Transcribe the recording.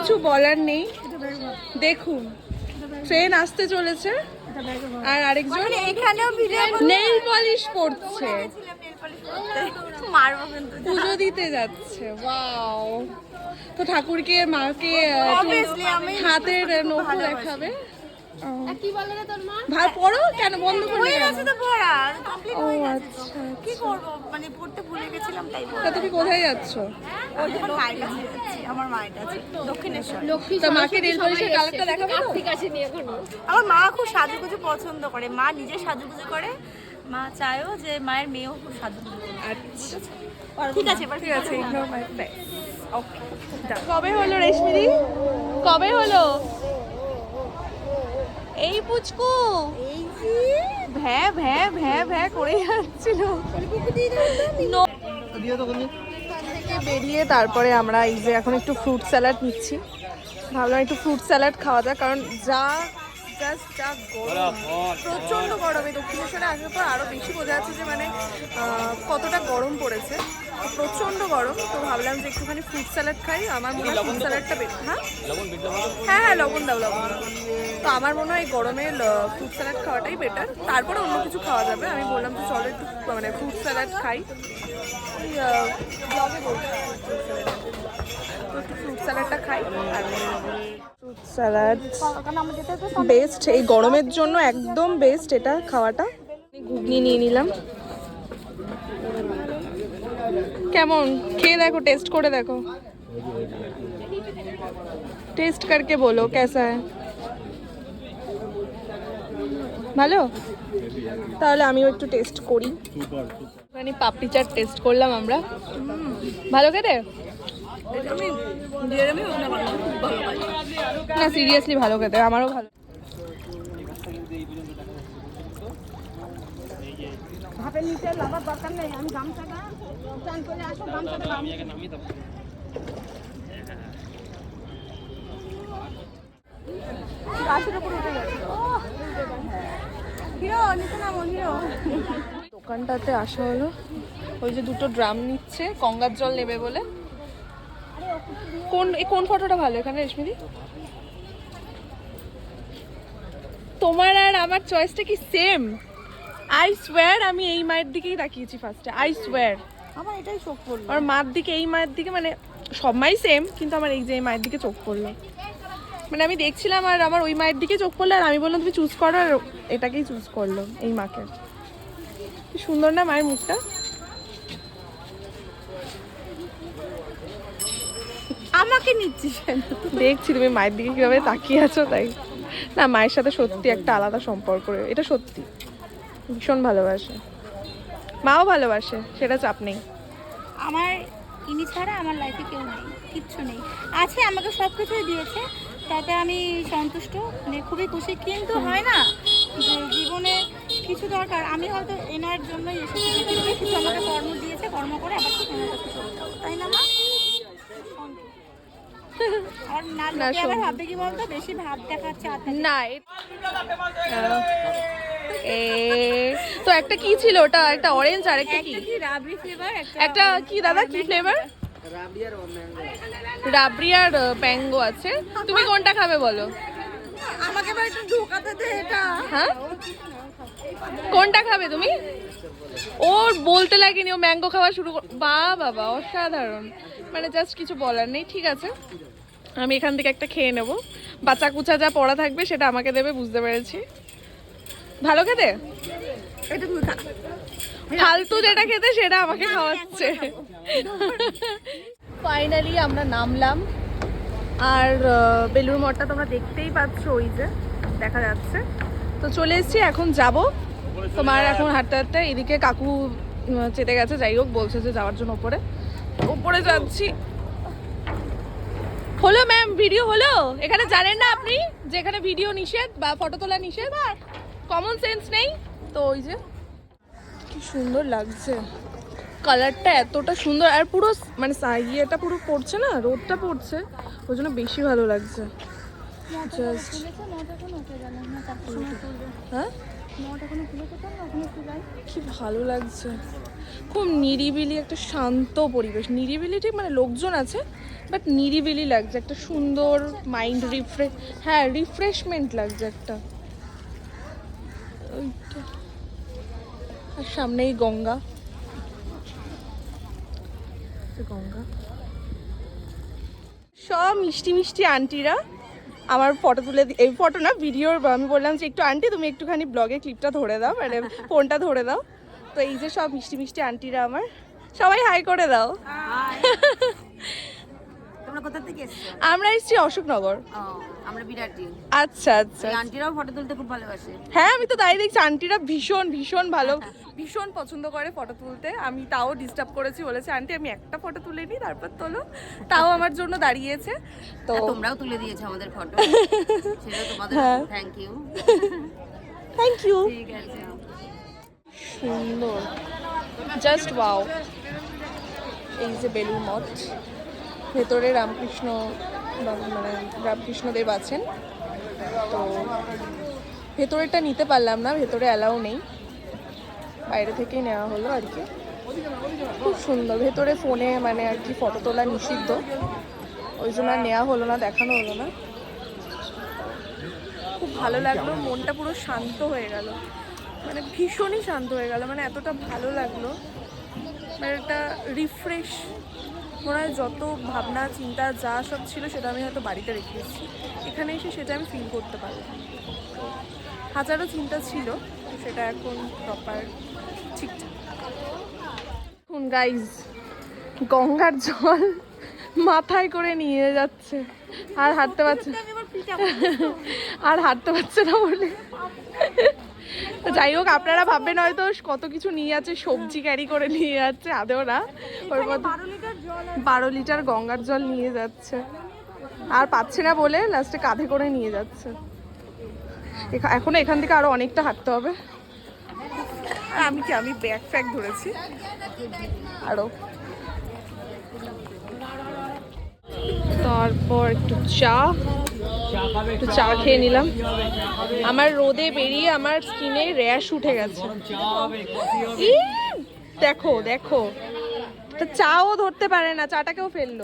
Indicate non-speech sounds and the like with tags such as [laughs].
কিছু বলার নেই। দেখুন ট্রেন আসতে চলেছে আর আরেকজন মানে এখানেও নেল পলিশ করছে। পুজো দিতে যাচ্ছে ওয়াও তো ঠাকুরকে মাকে হাতের নখ দেখাবে। কি বলে রে তোর মা? ভাই পড়ো? কেন বন্ধ করে হয়ে গেছে তো পড়া। কমপ্লিট হয়ে গেছে আচ্ছা কি করব? মানে পড়তে ভুলে গেছিলাম তাই তা তুমি কোথায় যাচ্ছ? ওই যখন মায়ের কাছে যাচ্ছি আমার মায়ের কাছে দক্ষিণেশ্বর। লক্ষ্মী তা মাকে তো? ঠিক আছে এখনও। আমার মা খুব সাজুগুজু পছন্দ করে। মা নিজে সাজুগুজু করে। মা চায়ও যে মায়ের মেয়েও খুব সাজুগুজু আচ্ছা। ঠিক আছে? এবার ঠিক আছে ইগনোর মাই ফেস ওকে কবে হলো রেশমিদি কবে হলো? এই পুচকু। ভ্যা ভ্যা ভ্যা ভ্যা করে যাচ্ছিল। থেকে বেরিয়ে তারপরে আমরা এই যে এখন একটু ফ্রুট স্যালাড নিচ্ছি। ভাবলাম একটু ফ্রুট স্যালাড খাওয়া যাক কারণ যা জাস্ট যা গরম প্রচণ্ড গরম এই দক্ষিণেশ্বরে আসার পর আরও বেশি বোঝা যাচ্ছে যে মানে কতটা গরম পড়েছে। প্রচণ্ড গরম তো ভাবলাম যে একটুখানি ফ্রুট স্যালাড খাই। আমার মনে হয় ফ্রুট স্যালাডটা বেটার হ্যাঁ? হ্যাঁ হ্যাঁ লবণ দাও লবণ দাও। তো আমার মনে হয় গরমে ফ্রুট স্যালাড খাওয়াটাই বেটার তারপরে অন্য কিছু খাওয়া যাবে। আমি বললাম যে চলো একটু মানে ফ্রুট স্যালাড খাই। ব্লগে বলছি। তো একটু ফ্রুট স্যালাডটা খাই ফ্রুট স্যালাড বেস্ট এই গরমের জন্য একদম বেস্ট এটা খাওয়াটা ঘুগনি নিয়ে নিলাম কেমন খেয়ে দেখো টেস্ট করে দেখো टेस्ट करके बोलो कैसा है ভালো তাহলে আমিও একটু টেস্ট করি মানে পাপড়ি চাট টেস্ট করলাম আমরা ভালো খেতে না সিরিয়াসলি ভালো খেতে আমারও ভালো। ভাপের নিচে লাভার দরকার নেই আমি গামছাটা চান করে আসো গামছাটা হিরো নিতে নামো হিরো। দোকানটাতে আসা হলো। ওই যে দুটো ড্রাম নিচ্ছে গঙ্গার জল নেবে বলে। কোন এই কোন ফটোটা ভালো এখানে রেশমিদি? তোমার আর আমার চয়েসটা কি সেম আই সোয়ার আমি এই মায়ের দিকেই তাকিয়েছি ফার্স্টে আই সোয়ার আমার এটাই চোখ পড়ল। আমার মার দিকে এই মায়ের দিকে মানে সব মাই সেম কিন্তু আমার এই যে এই মায়ের দিকে চোখ পড়ল। মানে আমি দেখছিলাম আর আমার ওই মায়ের দিকে চোখ পড়ল আর আমি বললাম তুমি চুজ করো আর এটাকেই চুজ করল এই মাকে। কি সুন্দর না মায়ের মুখটা? আমাকে নিচ্ছিস দেখছি তুমি মায়ের দিকে কীভাবে তাকিয়ে আছো তাই। না মায়ের সাথে সত্যি একটা আলাদা সম্পর্ক এটা সত্যি। ভীষণ ভালোবাসে। মাও ভালোবাসে সেটা চাপ নেই। আমার ইনি ছাড়া আমার লাইফে কেউ নেই কিচ্ছু নেই। আছে আমাকে সব কিছুই দিয়েছে তাতে আমি সন্তুষ্ট মানে খুবই খুশি। কিন্তু হয় না যে জীবনে কিছু দরকার আমি হয়তো এনার জন্যই এসেছি কিছু আমাকে কর্ম দিয়েছে কর্ম করে আবার তাই না মা আর না না, লোকে আবার সত্যি। ভাববে কি বলতো বেশি ভাব দেখাচ্ছে আত্মা না এ- এ তো একটা কি ছিল ওটা? একটা অরেঞ্জ আর একটা কি? কি? রাবড়ি ফ্লেভার একটা কি দাদা? কি ফ্লেভার রাবড়ি আর প্যাঙ্গো আছে। তুমি কোনটা খাবে বলো? আমাকে একটু ঢোকাতে দে এটা। হ্যাঁ? কোনটা খাবে তুমি? ওর বলতে লাগেনি ও ম্যাঙ্গো খাওয়া শুরু কর- বা বাবা অসাধারণ। মানে জাস্ট কিছু বলার নেই ঠিক আছে? আমি এখান থেকে একটা খেয়ে নেব। বাচ্চা কুচা যা পড়া থাকবে সেটা আমাকে দেবে বুঝতে পেরেছি। ভালো খেতে? এটা তুই খা। ফালতু যেটা খেতে সেটা আমাকে খাওয়াচ্ছে। ফাইনালি আমরা নামলাম। আর বেলুর মঠটা তোমরা দেখতেই পাচ্ছ ওই যে দেখা যাচ্ছে। তো চলে এসেছি এখন যাব। তোমার এখন হাঁটতে হাঁটতে এদিকে কাকু চেতে গেছে যাই হোক বলছে যে যাওয়ার জন্য ওপরে। ওপরে যাচ্ছি। হলো ম্যাম ভিডিও হলো? এখানে জানেন না আপনি? যে এখানে ভিডিও নিষেধ বা ফটো তোলা নিষেধ আর কমন সেন্স নেই। তো ওই যে কি সুন্দর লাগছে। কালারটা এতটা সুন্দর আর পুরো মানে ইয়েটা পুরো পড়ছে না? রোদটা পড়ছে ওই জন্য বেশি ভালো লাগছে। হ্যাঁ? কি ভালো লাগছে। খুব নিরিবিলি একটা শান্ত পরিবেশ। নিরিবিলি ঠিক মানে লোকজন আছে বাট নিরিবিলি লাগছে। একটা সুন্দর মাইন্ড রিফ্রেশ হ্যাঁ রিফ্রেশমেন্ট লাগছে একটা। ওইটা। আর সামনেই গঙ্গা। এই গঙ্গা? সব মিষ্টি মিষ্টি আন্টিরা আমার ফটো তুলে এই ফটো না ভিডিওর আমি বললাম যে একটু আন্টি তুমি একটুখানি ব্লগে ক্লিপটা ধরে দাও মানে ফোনটা ধরে দাও। তো এই যে সব মিষ্টি মিষ্টি আন্টিরা আমার সবাই হাই করে দাও। থেকে আমরা এসেছি অশোকনগর। আমরা বিরাটি আচ্ছা আচ্ছা আন্টিরাও ফটো তুলতে খুব ভালোবাসে। হ্যাঁ আমি তো তাই দেখছি আন্টিরা ভীষণ ভীষণ ভালো। ভীষণ পছন্দ করে ফটো তুলতে। আমি তাও ডিস্টার্ব করেছি বলেছি আন্টি আমি একটা ফটো তুলে নিই তারপর তোলো। তাও আমার জন্য দাঁড়িয়েছে। তো তোমরাও তুলে দিয়েছ আমাদের ফটো [laughs] সেটা তোমাদের হ্যাঁ। থ্যাংক ইউ থ্যাংক ইউ ঠিক আছে। সুন্দর। জাস্ট ওয়াও এই যে বেলুর মঠ ভেতরে রামকৃষ্ণ মানে রামকৃষ্ণদেব আছেন। তো ভেতরেরটা নিতে পারলাম না, ভেতরে অ্যালাউ নেই। বাইরে থেকেই নেওয়া হলো আর কি। খুব সুন্দর। ভেতরে ফোনে মানে আর কি ফটো তোলা নিষিদ্ধ। ওই জন্য নেওয়া হলো না, দেখানো হলো না। খুব ভালো লাগল, মনটা পুরো শান্ত হয়ে গেল। মানে ভীষণই শান্ত হয়ে গেল মানে এতটা ভালো লাগল। মানে একটা রিফ্রেশ মনে হয় যত ভাবনা চিন্তা যা সব ছিল সেটা আমি হয়তো বাড়িতে রেখে এসেছি এখানে এসে সেটা আমি ফিল করতে তো হাজারো চিন্তা ছিল সেটা এখন প্রপার ঠিকঠাক। এখন গাইজ গঙ্গার জল মাথায় করে নিয়ে যাচ্ছে। আর হাঁটতে পারছে আর হাঁটতে পারছে না বলে। যাই হোক আপনারা ভাববেন হয়তো কত কিছু নিয়ে যাচ্ছে সবজি ক্যারি করে নিয়ে যাচ্ছে আদেও না। ওর মধ্যে বারো লিটার গঙ্গার জল নিয়ে যাচ্ছে। আর পাচ্ছে না বলে লাস্টে কাঁধে করে নিয়ে যাচ্ছে। এখা- এখনও এখান থেকে আরও অনেকটা হাঁটতে হবে। আমি কি, আমি ব্যাগ ফ্যাগ ধরেছি। আরও। তারপর একটু চা। একটু চা খেয়ে নিলাম। আমার রোদে বেরিয়ে আমার স্কিনে র্যাশ উঠে গেছে। দেখো দেখো। তো চাও ধরতে পারে না চাটাকেও ফেলল।